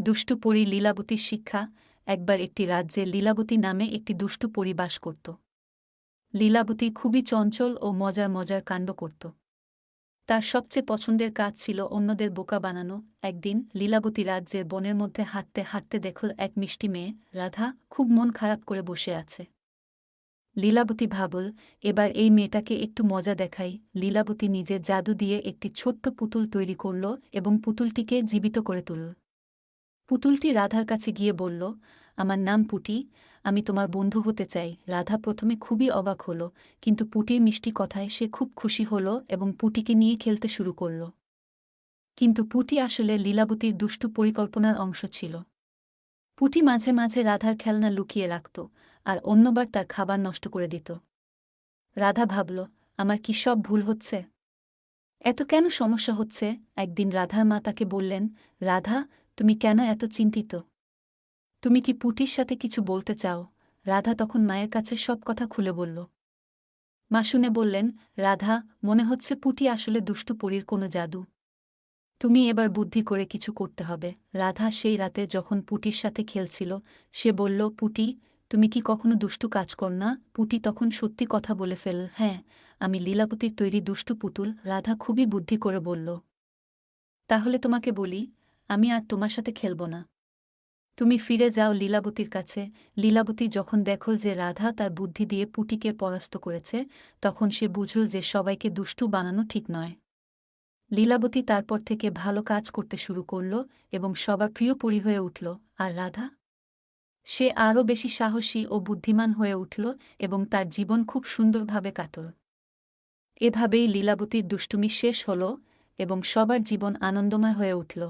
দুষ্টু পরী লীলাবতীর শিক্ষা একবার একটি রাজ্যে লীলাবতী নামে একটি দুষ্টু পরী বাস করত। লীলাবতী খুবই চঞ্চল ও মজার মজার কাণ্ড করত। তার সবচেয়ে পছন্দের কাজ ছিল অন্যদের বোকা বানানো। একদিন লীলাবতী রাজ্যের বনের মধ্যে হাঁটতে হাঁটতে দেখল এক মিষ্টি মেয়ে, রাধা, খুব মন খারাপ করে বসে আছে। লীলাবতী ভাবল, এবার এই মেয়েটাকে একটু মজা দেখাই। লীলাবতী নিজের জাদু দিয়ে একটি ছোট্ট পুতুল তৈরি করল এবং পুতুলটিকে জীবিত করে তুলল। পুতুলটি রাধার কাছে গিয়ে বলল, আমার নাম পুটি, আমি তোমার বন্ধু হতে চাই। রাধা প্রথমে খুবই অবাক হল, কিন্তু পুটির মিষ্টি কথায় সে খুব খুশি হল এবং পুটিকে নিয়ে খেলতে শুরু করল। কিন্তু পুটি আসলে লীলাবতীর দুষ্টু পরিকল্পনার অংশ ছিল। পুটি মাঝে মাঝে রাধার খেলনা লুকিয়ে রাখত আর অন্যবার তার খাবার নষ্ট করে দিত। রাধা ভাবল, আমার কি সব ভুল হচ্ছে? এত কেন সমস্যা হচ্ছে? একদিন রাধার মা তাকে বললেন, রাধা তুমি কেন এত চিন্তিত? তুমি কি পুটির সাথে কিছু বলতে চাও? রাধা তখন মায়ের কাছে সব কথা খুলে বলল। মা শুনে বললেন, রাধা, মনে হচ্ছে পুটি আসলে দুষ্টু পরীর কোনো জাদু। তুমি এবার বুদ্ধি করে কিছু করতে হবে। রাধা সেই রাতে যখন পুটির সাথে খেলছিল, সে বলল পুটি তুমি কি কখনো দুষ্টু কাজ কর না? পুটি তখন সত্যি কথা বলে ফেল হ্যাঁ আমি লীলাবতীর তৈরি দুষ্টু পুতুল। রাধা খুবই বুদ্ধি করে বলল, তাহলে তোমাকে বলি আমি আর তোমার সাথে খেলব না। তুমি ফিরে যাও লীলাবতীর কাছে। লীলাবতী যখন দেখল যে রাধা তার বুদ্ধি দিয়ে পুটিকে পরাস্ত করেছে, তখন সে বুঝল যে সবাইকে দুষ্টু বানানো ঠিক নয়। লীলাবতী তারপর থেকে ভালো কাজ করতে শুরু করল এবং সবার প্রিয় পরি হয়ে উঠল। আর রাধা? সে আরও বেশি সাহসী ও বুদ্ধিমান হয়ে উঠল এবং তার জীবন খুব সুন্দরভাবে কাটল। এভাবেই লীলাবতীর দুষ্টুমি শেষ হল এবং সবার জীবন আনন্দময় হয়ে উঠল।